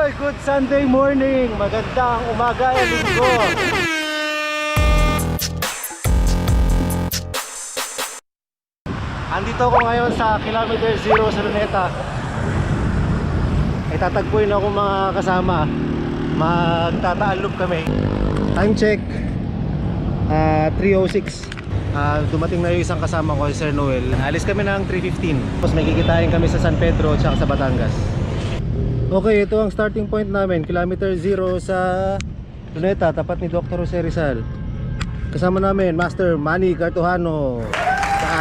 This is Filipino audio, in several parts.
Oy, good Sunday morning. Magandang umaga linggo. Andito ako ngayon sa kilometer zero sa Luneta. Ay tatagpuin ako mga kasama. Magtataalog kami. Time check. Ah, 3.06. Ah, dumating na yung isang kasama ko, si Sir Noel. Alis kami ng 3.15. Tapos may kikitain kami sa San Pedro at sa Batangas. Okay, ito ang starting point namin. Kilometer 0 sa Luneta, tapat ni Dr. Jose Rizal. Kasama namin, Master Manny Cartojano. Sa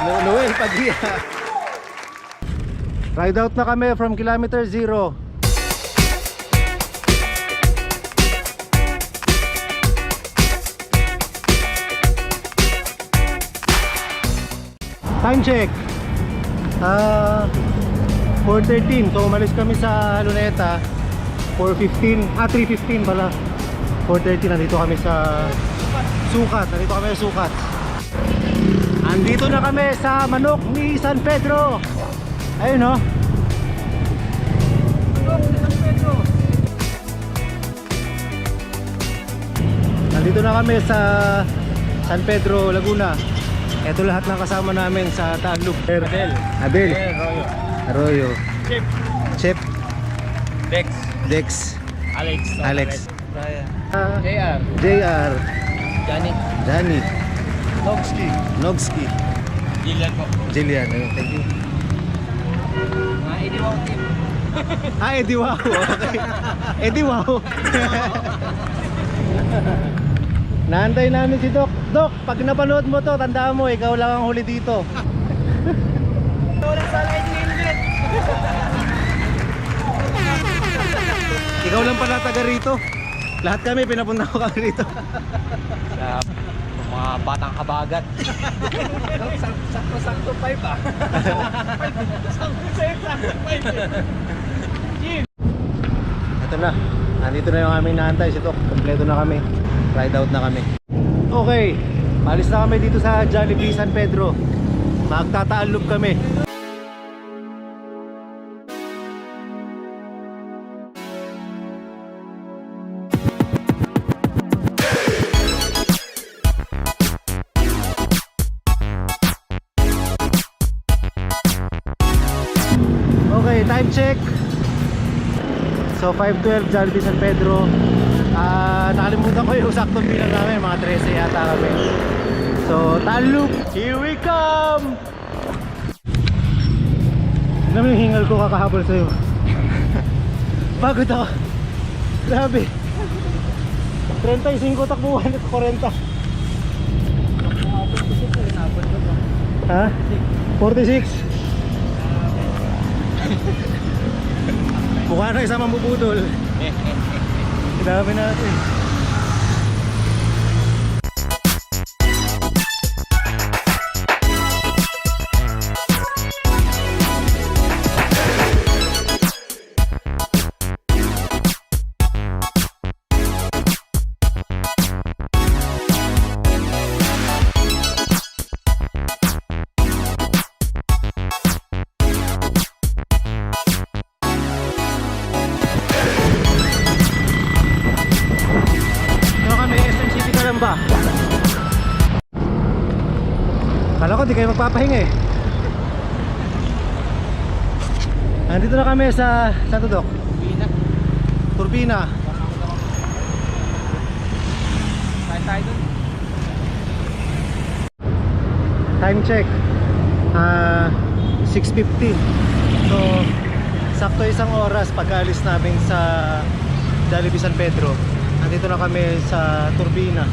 No- Noel Padilla. Ride out na kami from kilometer 0. Time check. Ah, 4.13 So umalis kami sa Luneta 4.15 Ah 3.15 pala. 4.30 nandito kami sa Sukat. Nandito kami sa Sukat. Andito na kami sa Manok ni San Pedro. Ayun no? Manok ni San Pedro Nandito na kami sa San Pedro, Laguna. Ito lahat ng kasama namin sa Taglub Abel. Abel. Royo. Arroyo Chip. Chip Dex. Dex Alex. Alex. Brian. ah, JR. JR Janik. Danny Nogski. Nogski Gillian po. Jillian ayun, thank you Mga iniwaw team. ah Eddie Wow okay Eddie Wow Naantay namin si Doc Doc pag napanood mo to tandaan mo ikaw lang ang huli dito sala ini-inlet. Ikaw lang pala taga rito lahat kami pinapunta ko kami rito Sa mga batang kabagat. Sakto-sakto five ah. Sakto-sakto five. Ito na. Nandito na yung aming naantay si Tok. Kompleto na kami. Ride out na kami. Okay. Alis na kami dito sa Jollibee San Pedro. Magtataalog kami. 512 Jollibee San Pedro. Ah, nakalimutan ko yung saktong bilang namin Mga 13 yata kami. So, Taluk, here we come! Tignan mo yung hingal ko kakahabol sa'yo? Pagod ako. Grabe. 35 takbuhan at 40 Ha? 46? Mukha na isang mambubudol Dami natin magpapahinga eh Nandito na kami sa Santo Doc Pina. Turbina Tayo. Time check Ah, 6.50 So Sakto isang oras pag-alis namin sa Jollibee San Pedro Nandito na kami sa Turbina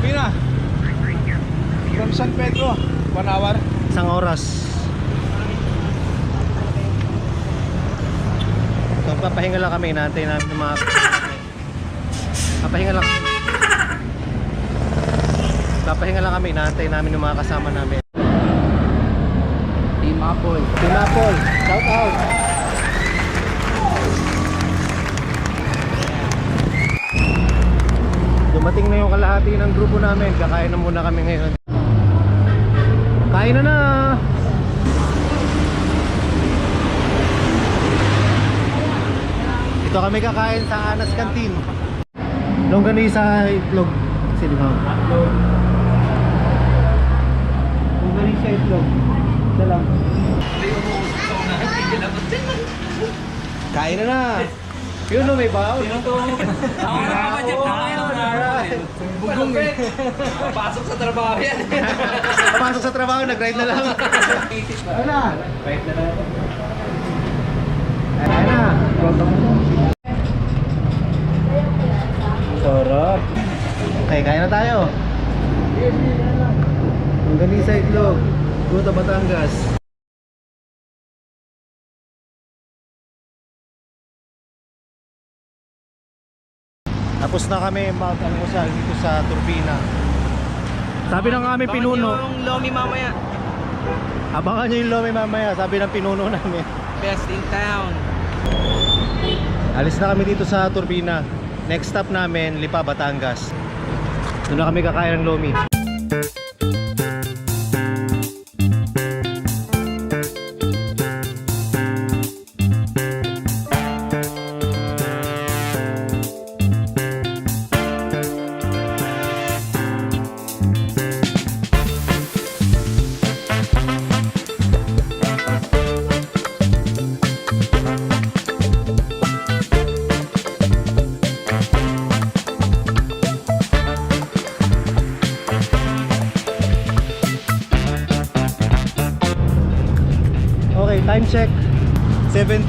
Pina. From San Pedro. One hour. Isang oras So papahinga lang kami Inaantay namin mga Papahinga lang Papahinga lang kami Inaantay namin ng mga kasama namin Team Apple. Team Apple, shout out. Dumating na yung kalahati ng grupo namin. Kakain na muna kami ngayon. Kain na na. Dito kami kakain sa Anas Canteen. Longganisa itlog. Silimaw. Longganisa itlog. Lang. Kain na na. Yun no, may baon. Yun to. Bugong eh. Pasok sa trabaho yan. Pasok sa trabaho, nag-ride na lang. Ano na? Ride na lang. Ayan na. Sarap. Okay, kain na tayo. Ang galing sa itlog. Puta Batangas. Tapos na kami mag-almusal dito sa Turbina. Sabi ng aming pinuno, Yung Lomi mamaya. abangan nyo yung lomi mamaya, sabi ng pinuno namin. Best in town. Alis na kami dito sa Turbina. Next stop namin, Lipa, Batangas. Doon na kami kakain ng lomi.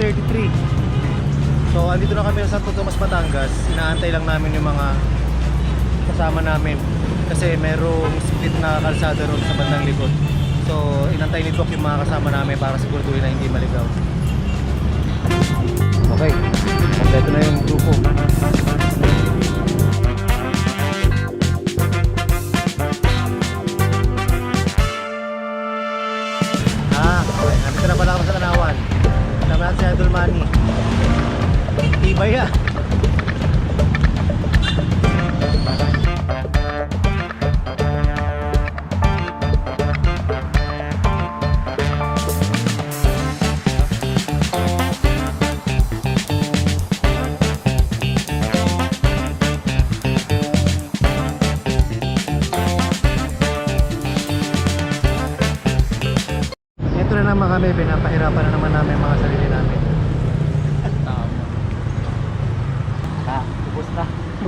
7.33. So, andito na kami sa Santo Tomas, Batangas. Inaantay lang namin yung mga kasama namin. Kasi merong split na kalsada ron sa bandang likod. So, inantay ni Doc yung mga kasama namin para siguraduhin na hindi maligaw. Okay, kompleto na yung grupo. Kasama natin si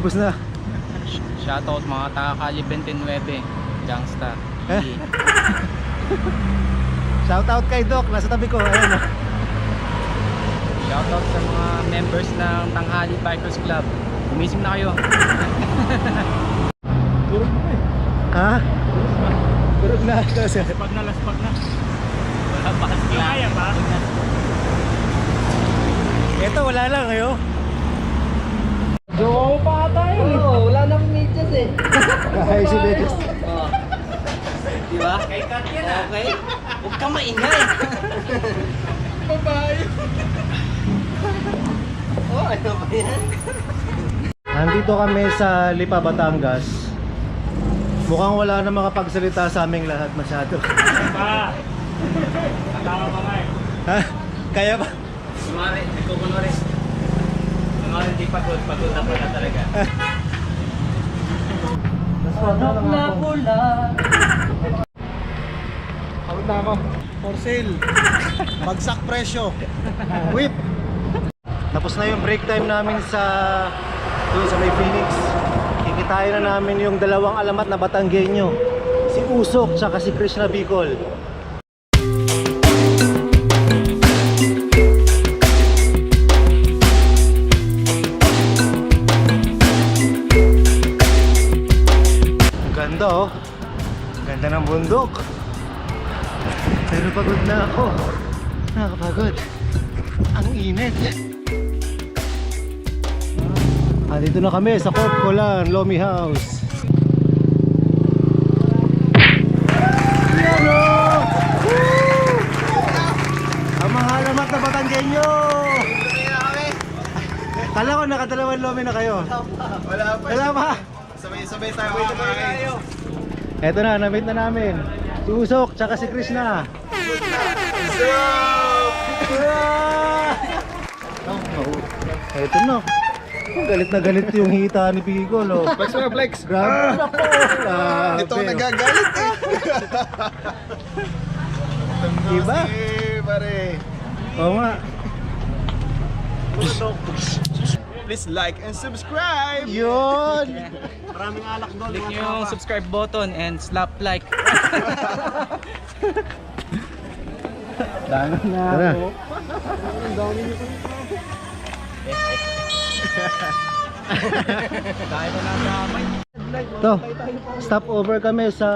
na. Tapos na. Shoutout mga taga Kali 29, Gangsta. Eh? Shout out kay Doc, nasa tabi ko. Ayan. oh. Shoutout sa mga members ng Tanghali Bikers Club. Gumising na kayo. Turog mo eh. Ha? Turog na. Kasi, Pag nalaspak na. Wala pa kaya pa. ito wala lang kayo. Jowa mo pa tayo eh. Oo, wala nang medyas eh. Ay, si Betis. Oh. Di ba? Kay cut yan ah. Okay? Huwag ka maingay. Babae. oh, ano ba yan? Nandito kami sa Lipa, Batangas. Mukhang wala na makapagsalita sa aming lahat masyado. Pa! Tama pa nga eh. ha? Kaya ba? Kunwari, nagkukunwari. Kunwari di pagod, pagod na pala talaga. Naswag na pula. Pagod na ako. For sale. Bagsak presyo. Whip. Tapos na yung break time namin sa doon sa may Phoenix. Kikitain na namin yung dalawang alamat na Batanggenyo. Si Usok tsaka si Krishna Bicol. Pagod na ako. Nakakapagod. Ang init. Ah, dito na kami sa Corp Colan, Lomi House. Yan o! Woo! Ang mga alamat na Batanggenyo! Kala ko nakadalawang Lomi na kayo. Wala pa. Wala pa? Sabay-sabay tayo. Eto na, na-meet na namin. Si Usok, tsaka si Krishna. Ah! No. Ito na. Galit na galit yung hita ni Bicol, oh. Flex mo, flex. Grabe na po. Grabe, Ito ang oh. nagagalit eh. Diba? Eh, pare. Oo nga. Please like and subscribe. Yun! Click nyo yung subscribe button and slap like. Tara. Tara. Ito, stop over kami sa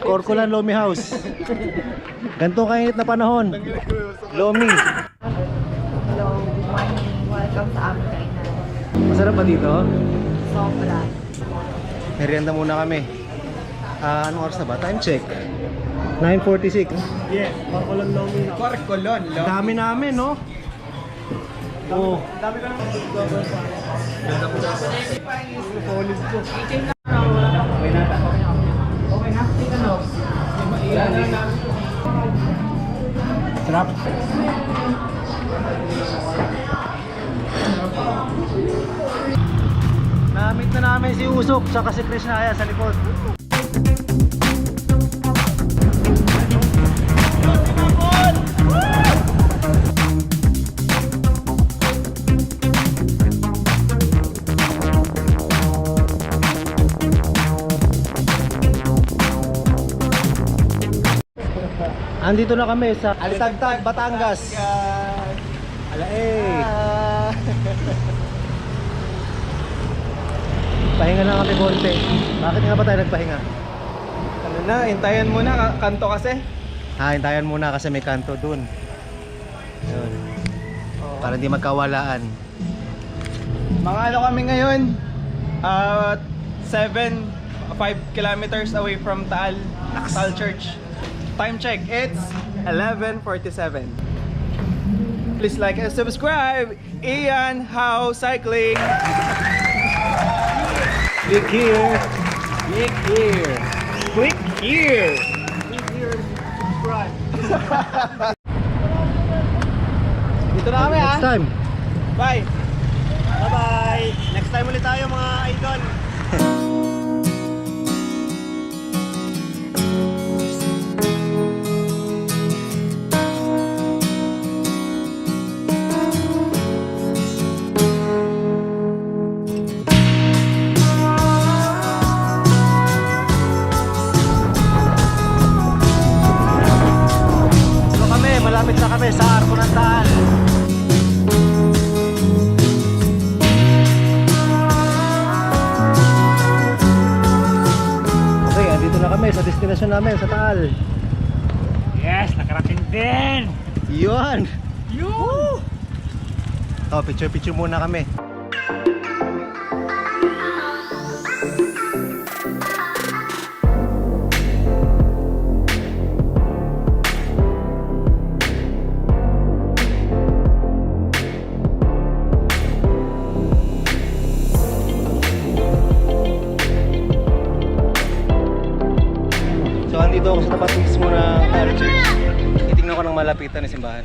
Corcolan Lomi House. Ganito kainit na panahon. Lomi. Hello, good morning. Welcome sa aming kainan. Masarap ba dito? Sobra. Merienda muna kami. Ah, anong oras na ba? Time check. 9.46. Corcolon, lo. Dami namin, no? Oh. Sarap. Na-meet na namin si Usok saka si Krishnaya sa likod. Andito na kami sa Alitagtag, Batangas. Ala eh. Pahinga na kami konti. Bakit nga ba tayo nagpahinga? Ano na, hintayan mo na, ka- kanto kasi. Ha, hintayan muna kasi may kanto dun. Yun. Para hindi magkawalaan. Mga ano kami ngayon, uh, 7, 5 kilometers away from Taal, Taal Church. Time check, it's 11.47. Please like and subscribe. Ian How Cycling. Click here. Click here. Click here. Dito na kami ha. Next time. Bye. Bye-bye. Next time ulit tayo mga idol. Namin sa Taal. Yes, nakarating din! Yun! Yun! Oh, picture-picture muna kami. Simbahan.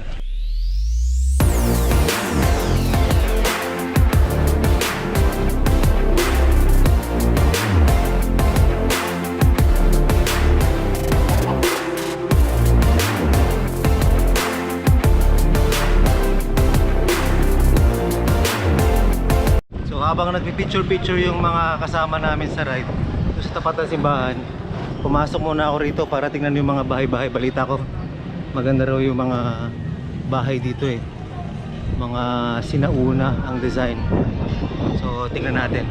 So habang nagpi-picture-picture yung mga kasama namin sa ride sa tapat ng simbahan, pumasok muna ako rito para tingnan yung mga bahay-bahay. Balita ko, maganda raw yung mga bahay dito eh. Mga sinauna ang design. So tingnan natin.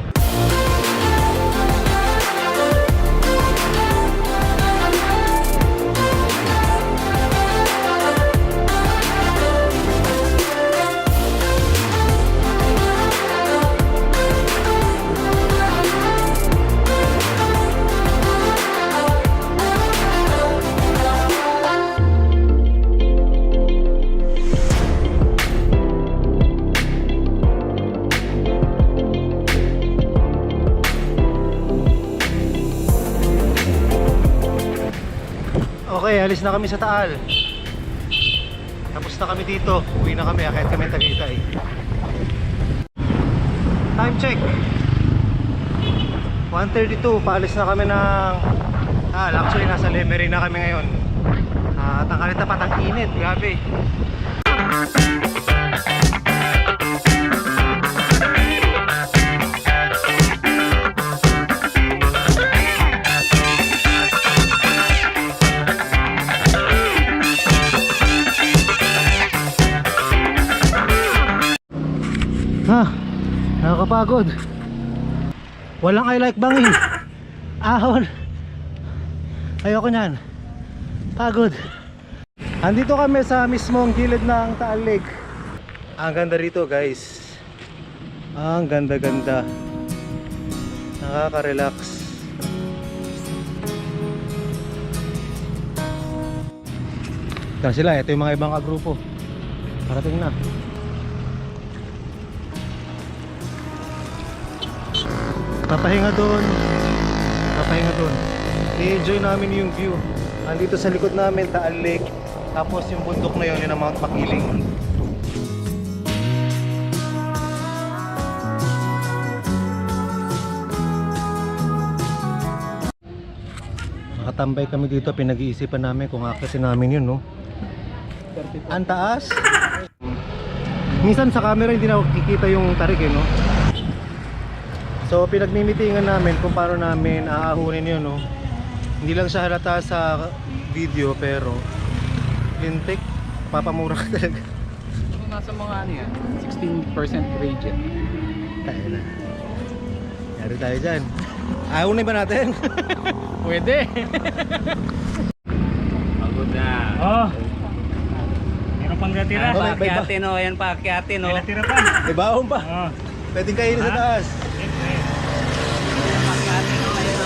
Okay, alis na kami sa Taal. Tapos na kami dito. Uwi na kami, akit kami Tagaytay. Time check. 1.32, paalis na kami ng... Ah, actually nasa Lemery na kami ngayon. Ah, tangkalit na patang init, grabe. Ha, nakakapagod. Walang I like bangin. Ahon. Ayoko niyan. Pagod. Andito kami sa mismong gilid ng Taal Lake. Ang ganda rito guys. Ang ganda-ganda. Nakaka-relax. Ito sila, ito yung mga ibang kagrupo. Parating na. Papahinga doon. Papahinga doon. I-enjoy namin yung view. Andito sa likod namin, Taal Lake. Tapos yung bundok na yun, yun ang Mount Makiling. Nakatambay kami dito, pinag-iisipan namin kung akasin namin yun, no? Ang taas. Minsan sa camera hindi na kikita yung tarik, eh, no? So pinagmimitingan namin kung paano namin aahunin yun no. Hindi lang siya halata sa video pero lintik papamura ka talaga. Kung nasa mga ano yan, 16% radiant. Tayo na. Yari tayo dyan. Ahunin ba natin? Pwede. Pagod na. Oh. Meron pang natira. Oh, may- may ba- Paakyati no, ayan paakyati no. Natira pa. May baon pa. Oh. Pwedeng kainin sa taas.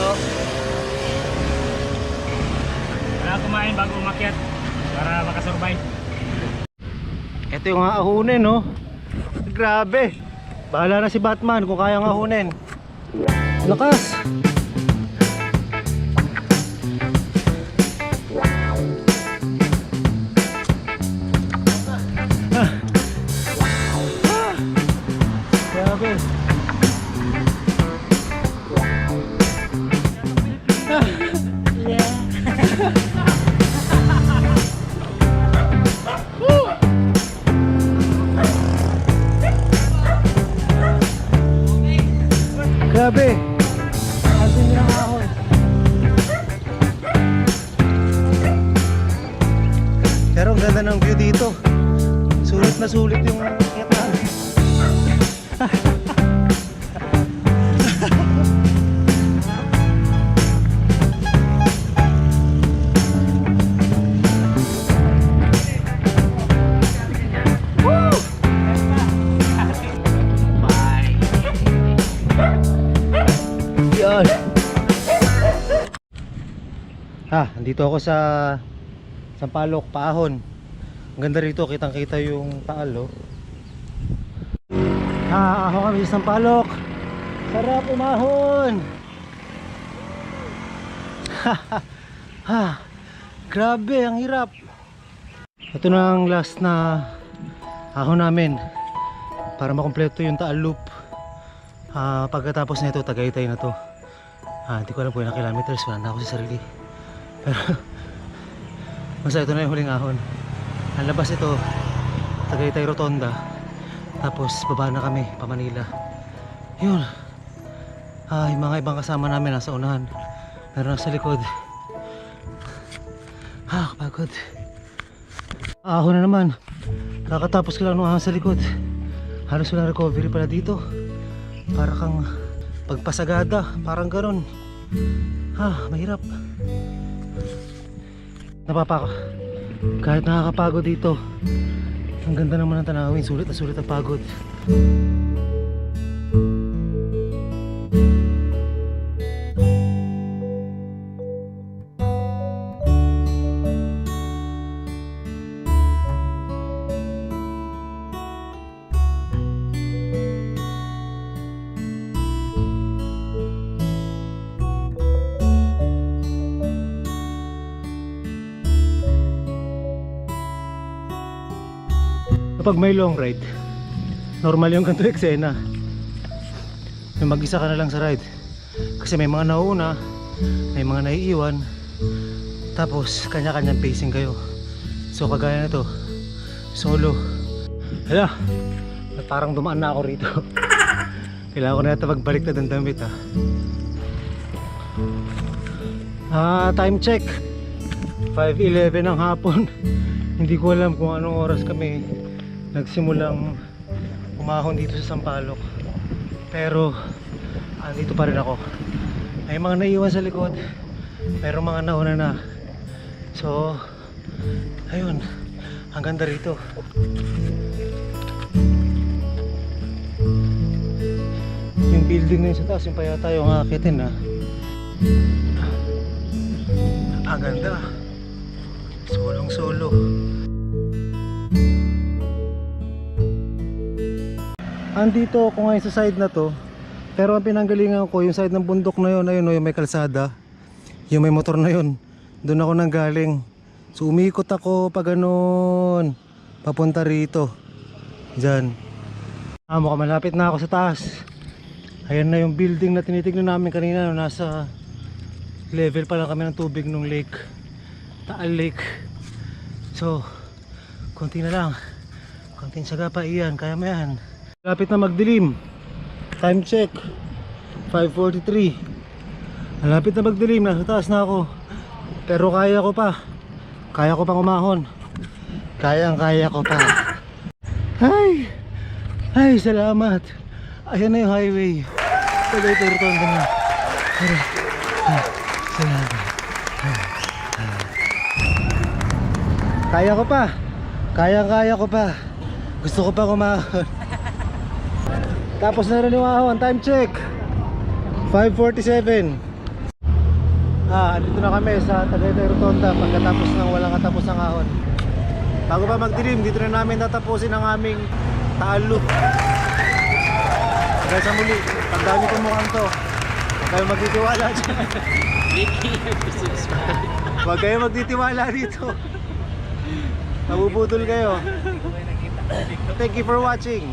No. Kaya kumain bago umakyat para makasurvive. Ito yung ahunin no. Grabe. Bahala na si Batman kung kayang ahunin. Lakas. Grabe. Asin niya ang ahon. Pero ang ganda ng view dito. Sulit na sulit yung Andito ako sa Sampalok, Paahon. Ang ganda rito, kitang-kita yung taal, oh. Ah, ako kami sa Sampalok. Sarap umahon. ha, grabe, ang hirap. Ito na ang last na ahon namin para makumpleto yung taal loop. Ah, pagkatapos nito, Tagaytay na to. Ah, hindi ko alam po ilang kilometers, wala na ako sa sarili. Pero, basta ito na yung huling ahon. Ang labas ito, Tagaytay Rotonda. Tapos, baba na kami, pa Manila. Yun. Ah, yung mga ibang kasama namin nasa unahan. Meron nasa likod. Ah, kapagod. Ahon na naman. Kakatapos ko lang nung ahon sa likod. Halos walang recovery pala dito. Para kang pagpasagada, parang ganun. Ha, mahirap. Napapaka. Kahit nakakapagod dito. Ang ganda naman ng tanawin, sulit na sulit ang pagod. Pag may long ride, normal yung ganito eksena. Yung mag-isa ka na lang sa ride. Kasi may mga nauna, may mga naiiwan. Tapos kanya-kanyang pacing kayo. So kagaya na to, solo. Hala, parang dumaan na ako rito. Kailangan ko na yata magbalik na ng damit ah. Ah, time check. 5.11 ng hapon. Hindi ko alam kung anong oras kami nagsimulang umahon dito sa Sampaloc. Pero andito pa rin ako. May mga naiwan sa likod. Pero mga nauna na. So, ayun. Ang ganda rito. Yung building na yun sa taas, yung pa yata yung akitin ha. Ang ganda. Solong solo. Andito ako ngayon sa side na to. Pero ang pinanggalingan ko, yung side ng bundok na yun, ayun, no, yung may kalsada. Yung may motor na yun. Doon ako nang galing. So umikot ako pa ganun. Papunta rito. Diyan. Ah, mukhang malapit na ako sa taas. Ayan na yung building na tinitignan namin kanina. no, Nasa level pa lang kami ng tubig ng lake. Taal Lake. So, konti na lang. Konting saga pa iyan. Kaya mo yan. Malapit na magdilim. Time check. 5.43. Malapit na magdilim. Nasa taas na ako. Pero kaya ko pa. Kaya ko pang umahon. Kayang kaya ko pa. Ay! Ay, salamat. Ayan na yung highway. Tuloy, tuloy na. Pero, ay, salamat. Kaya ko pa. Kaya kaya ko pa. Gusto ko pa kumahon. Tapos na rin yung ahon. Time check. 5.47. Ah, andito na kami sa Tagaytay Rotonda pagkatapos ng walang katapos ng ahon. Bago pa magdilim, dito na namin tatapusin ang aming Taal Loop. Hanggang sa muli, pagdami ko mukhang to. Kayo magtitiwala dyan. Huwag kayo magtitiwala dito. Nabubudol kayo. Thank you for watching.